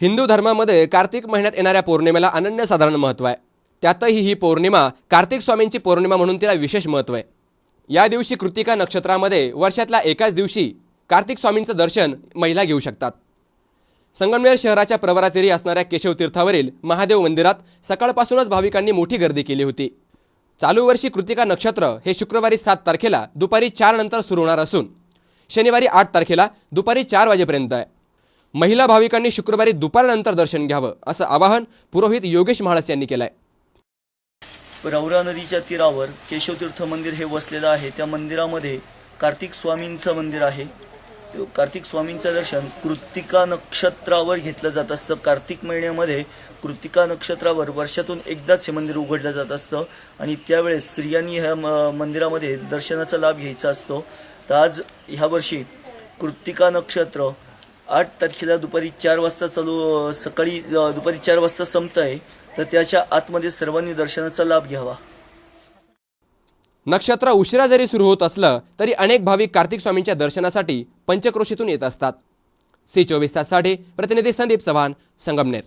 हिंदू धर्मामध्ये कार्तिक महिन्यात येणाऱ्या पौर्णिमेला अनन्यसाधारण महत्त्व आहे. त्यातही ही पौर्णिमा कार्तिक स्वामींची पौर्णिमा म्हणून तिला विशेष महत्त्व आहे. या दिवशी कृतिका नक्षत्रामध्ये वर्षातल्या एकाच दिवशी कार्तिक स्वामींचं दर्शन महिला घेऊ शकतात. संगमनेर शहराच्या प्रवरातीरी असणाऱ्या केशवतीर्थावरील महादेव मंदिरात सकाळपासूनच भाविकांनी मोठी गर्दी केली होती. चालू वर्षी कृतिका नक्षत्र हे शुक्रवारी सात तारखेला दुपारी चार नंतर सुरू होणार असून शनिवारी आठ तारखेला दुपारी चार वाजेपर्यंत आहे. महिला भाविकांनी शुक्रवारी दुपारनंतर दर्शन घ्यावं असं आवाहन पुरोहित योगेश महाळस यांनी केलं आहे रौरा नदीच्या तीरावर केशवतीर्थ मंदिर हे वसलेलं आहे. त्या मंदिरामध्ये कार्तिक स्वामींचं मंदिर आहे. कार्तिक स्वामींचं दर्शन कृत्तिका नक्षत्रावर घेतलं जात असतं. कार्तिक महिन्यामध्ये कृत्तिका नक्षत्रावर वर्षातून एकदाच हे मंदिर उघडलं जात असतं आणि त्यावेळेस स्त्रियांनी ह्या मंदिरामध्ये दर्शनाचा लाभ घ्यायचा असतो. तर आज ह्या वर्षी कृत्तिका नक्षत्र आठ तारखेला दुपारी चार वाजता चालू सकाळी दुपारी चार वाजता संपत आहे तर त्याच्या आतमध्ये सर्वांनी दर्शनाचा लाभ घ्यावा. नक्षत्र उशिरा जरी सुरू होत असलं तरी अनेक भाविक कार्तिक स्वामींच्या दर्शनासाठी पंचक्रोशीतून येत असतात. सी चोवीस ताससाठी प्रतिनिधी संदीप चव्हाण संगमनेर.